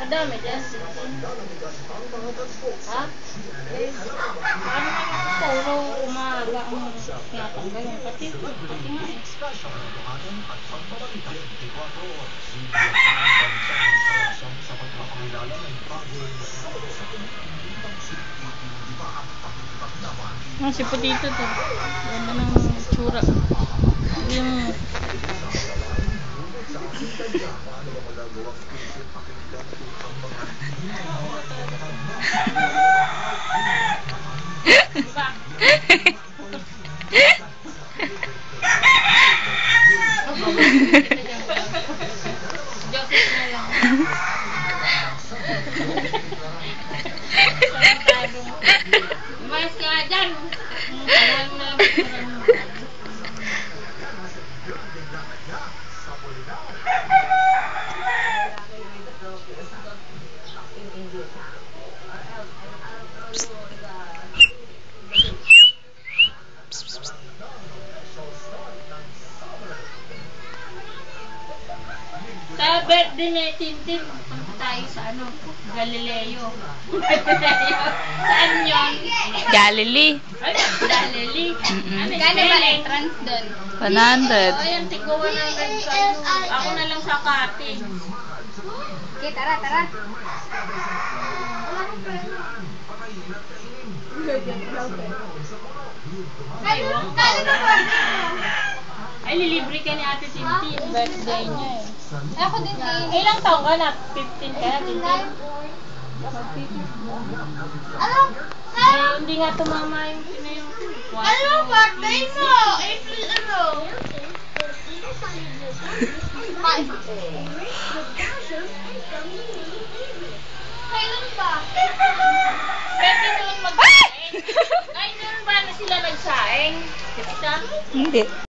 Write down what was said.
Madami dyan. Ha? Paano nga eh. Ah, si Potito to. Ganda ng tsura. Yung... Diba? Sa birthday ni Tintin, punta sa ano, Galileo. Galileo. Saan yun? Galilee. Ano, Gano'n ba entrance doon? 100. Ayan, tigwa na rin kayo. Ako na lang sa cutting. Okay, tara, tara. Ay, lilibre ka ni Ate Tintin. Birthday niya eh. Ako din eh. Ilang taong ka na? 15 ka na, Tintin? Ano? Hindi nga tumama yung ano yung Ano birthday mo? April ano? Kailan ba? Pwede naman mag-saing. Kahit meron ba na sila nagsaing? Hindi.